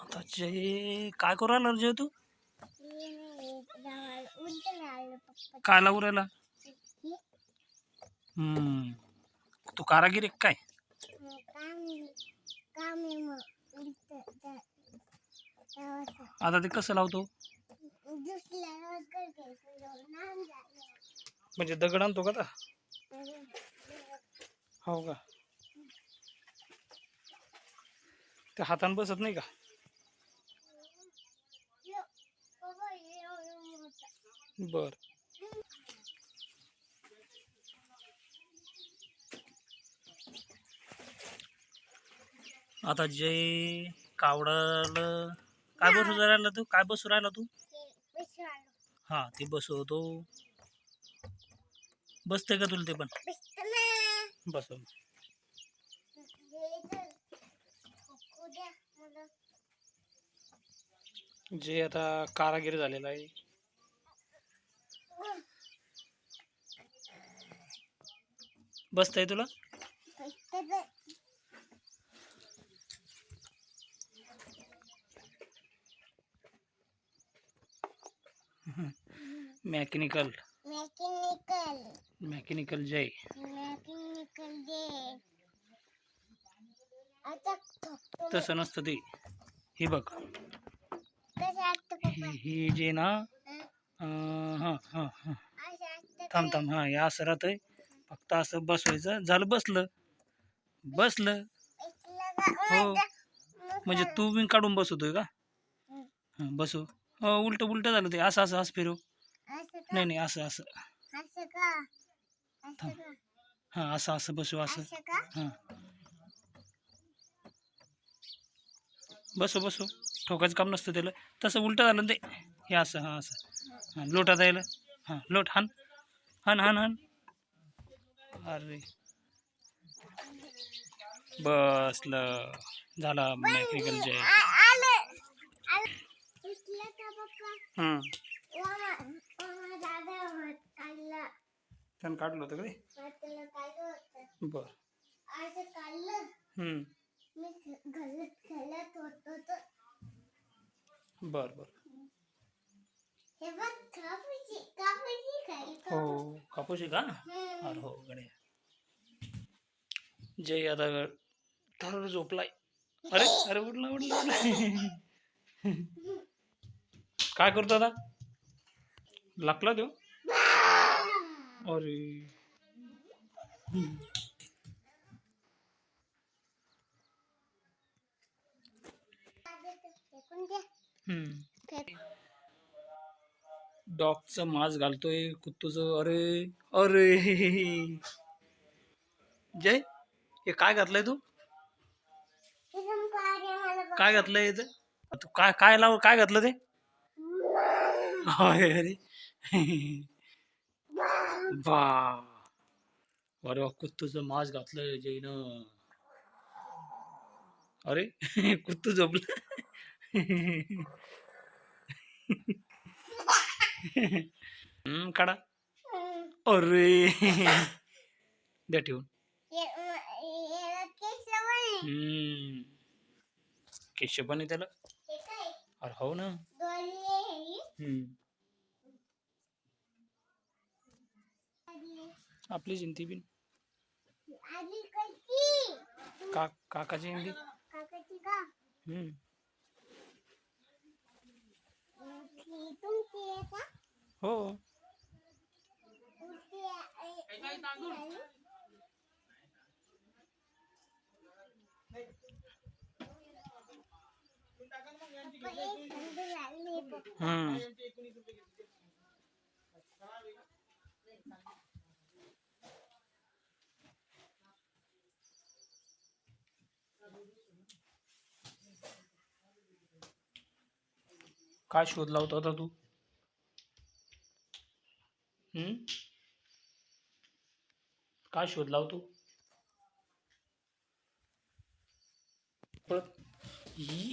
आता जय काय करू राहिला रे जय तू? काय लागू राहिला हम्म. तू कारागीर काय? आता ते कसं लावतो? म्हणजे दगड आणतो का हो का? ते हातानं बसत नाही का? बर. आता जय कावडाला काय बसू राहिला तू? काय बसू राहिला तू? हा ते बसवतो बसते का तुला ते पण? बसव. जे आता कारागीर झालेला आहे. बसताय तुला? मॅकॅनिकल मैकेनिकल मॅकॅनिकल जय मेकॅनिकल जे आता थोपटं तसं नसतं ते. हे बघ. हे जे ना हं? अं, हाँ हाँ थांब थांब हाँ हे असं राहतंय फक्त असं बसवायचं. झालं बसलं. बसलं. हो. म्हणजे तू बी काढून बसवतोय का? हं. बसव. हो उलट उलट झालं ते. असं असं असं फिरव. नाही नाही असं असं. हां असं असं बसव असं. हां. बसव बसव. ठोकायचं काम नसतं त्याला. तसं उलट झालं ते. हे असं हां असं. हां लोटात यायला. हां लोट हान. हान हान हान. अरे. बसलं झाला हं दादा होत. काढला. त्यानं काढलं होतं काय होतं बरं. हं बरं बरं. हे कापूस का. अरे हो गड्या. जय आता थर झोपलाय. अरे अरे उठला उठला काय करतो आता? लागला देऊ अरे. डॉगच मास घालतोय कुत्तूच. अरे अरे. जय. हे काय घातलंय तू. काय घातलंय तू? काय काय लाव काय घातलं ते? अरे अरे. बा. अरे वा, कुत्तूचं मांस घातलंय जैन. अरे कुत्तू झोपलं. हम्म, काढा. अरे. द्या ठेवून. हम्म. केशव पण आहे त्याला? अरे हो ना. आपली जिंती बिन. का काकाची हिंदी हम्म. हो. हम्म काय शोध लावत होता तू हम्म काय शोध लावतो परत ई.